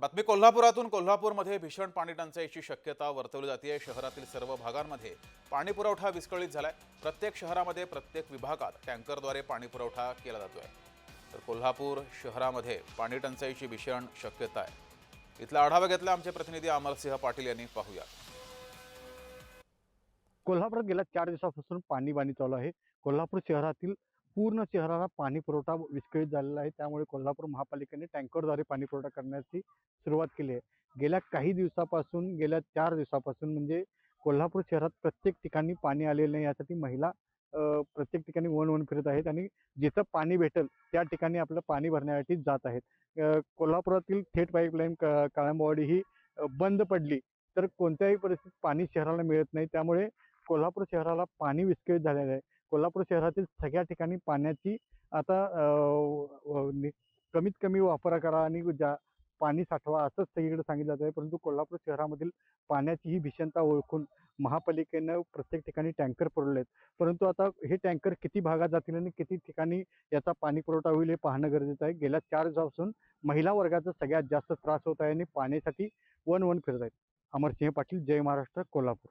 बातमी कोल्हापुरातून. कोल्हापूरमध्ये भीषण पाणी टंचाईची शक्यता वर्तवली जाते. शहरातील सर्व भागांमध्ये पाणीपुरवठा विस्कळीत विस्कळीत झालाय. प्रत्येक शहरामध्ये प्रत्येक विभागात टँकरद्वारे पाणीपुरवठा केला केला जातोय. तर कोल्हापूर शहरामध्ये पाणी टंचाईची भीषण शक्यता आहे. इथला आढावा घेतला आमचे प्रतिनिधी अमरसिंह पाटील यांनी. पाहूया. कोल्हापुरात गेल्या चार दिवसापासून पाणी बाणी चालू आहे. कोल्हापूर शहरातील पूर्ण शहराला पाणी पुरवठा विस्कळीत झालेला आहे. त्यामुळे कोल्हापूर महापालिकेने टँकरद्वारे पाणी पुरवठा करण्याची सुरुवात केली आहे. गेल्या काही दिवसापासून गेल्या चार दिवसापासून म्हणजे कोल्हापूर शहरात प्रत्येक ठिकाणी पाणी आलेलं नाही. यासाठी महिला प्रत्येक ठिकाणी वन वन फिरत आहेत आणि जिथं पाणी भेटेल त्या ठिकाणी आपलं पाणी भरण्यासाठी जात आहेत. कोल्हापुरातील थेट पाईपलाईन काळंबवाडी ही बंद पडली तर कोणत्याही परिस्थितीत पाणी शहराला मिळत नाही. त्यामुळे कोल्हापूर शहराला पाणी विस्कळीत झालेलं आहे. कोल्हापूर शहरातील सगळ्या ठिकाणी पाण्याची आता कमीत कमी वापर करा आणि जा पाणी साठवा असंच सगळीकडे सांगितलं जात आहे परंतु कोल्हापूर शहरामधील पाण्याची ही भीषणता ओळखून महापालिकेनं प्रत्येक ठिकाणी टँकर पुरवले आहेत परंतु आता हे टँकर किती भागात जातील आणि किती ठिकाणी याचा पाणी पुरवठा होईल हे पाहणं गरजेचं आहे. गेल्या चार दिवसापासून महिला वर्गाचा सगळ्यात जास्त त्रास होत आहे आणि पाण्यासाठी वन वन फिरत आहेत. अमरसिंह पाटील जय महाराष्ट्र कोल्हापूर.